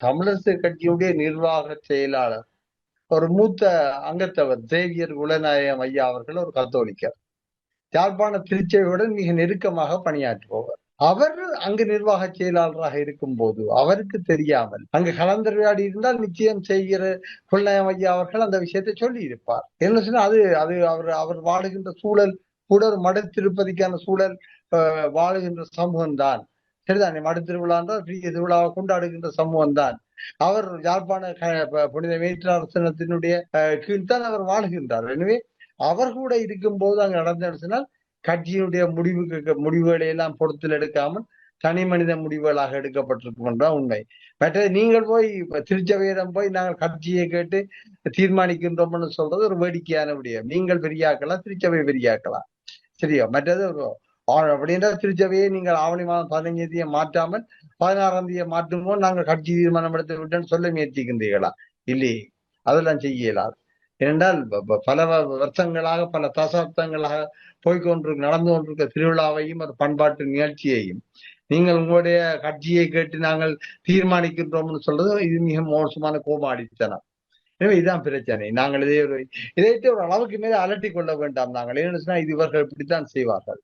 தமிழரசு கட்சியுடைய நிர்வாக செயலாளர் ஒரு மூத்த அங்கத்தவர் சேவியர் குலநாயகம் ஐயா அவர்கள் ஒரு கத்தோலிக்கர். யாழ்ப்பாண திருச்செவியுடன் மிக நெருக்கமாக பணியாற்றுபவர். அவர் அங்கு நிர்வாக செயலாளராக இருக்கும் போது அவருக்கு தெரியாமல் அங்கு கலந்துரையாடி இருந்தால் நிச்சயம் செய்கிற குலநாயகம் ஐயா அவர்கள் அந்த விஷயத்தை சொல்லி இருப்பார் என்ன சொன்னா அது அது அவர் அவர் வாழுகின்ற சூழல் கூட ஒரு மட திருப்பதிக்கான சூழல் வாழுகின்ற சமூகம் தான் சரிதானே? மடு திருவிழான்றால் பெரிய திருவிழாவை கொண்டாடுகின்ற சமூகம் தான். அவர் யாழ்ப்பாண புனித வேற்றாசனத்தினுடைய கீழ்தான் அவர் வாழ்கின்றார். எனவே அவர் கூட இருக்கும் போது அங்கு நடந்ததுனால் கட்சியினுடைய முடிவுக்கு முடிவுகளை எல்லாம் பொறுத்தில் எடுக்காமல் தனி மனித முடிவுகளாக எடுக்கப்பட்டிருக்கும் என்றால் உண்மை. மற்றது நீங்கள் போய் திருச்சபையிடம் போய் நாங்கள் கட்சியை கேட்டு தீர்மானிக்கின்றோம்னு சொல்றது ஒரு வேடிக்கையான விடயம். நீங்கள் பெரியாக்கலாம் திருச்சபை பெரியாக்கலாம் சரியா? மற்றது அப்படின்ற திருச்சபையை நீங்கள் ஆவணி மாதம் பதினைஞ்சு தேதியை மாற்றாமல் பதினாறாம் தேதியை மாற்றும் நாங்கள் கட்சி தீர்மானம் எடுத்து விட்டோம்னு சொல்ல முயற்சிக்கின்றீர்களா? இல்லையே அதெல்லாம் செய்யலாது ஏனென்றால் பல வருஷங்களாக பல தசாப்தங்களாக போய்கொண்டிருக்க நடந்து கொண்டிருக்க திருவிழாவையும் ஒரு பண்பாட்டு நிகழ்ச்சியையும் நீங்கள் உங்களுடைய கட்சியை கேட்டு நாங்கள் தீர்மானிக்கின்றோம்னு சொல்றது இது மிக மோசமான கோபாடித்தனம் எனவே இதுதான் பிரச்சனை. நாங்கள் இதே ஒரு இதைத்து ஒரு அளவுக்கு மேலே அலட்டி கொள்ள வேண்டாம் நாங்கள். ஏன்னு சொன்னா இது இவர்கள் இப்படித்தான் செய்வார்கள்.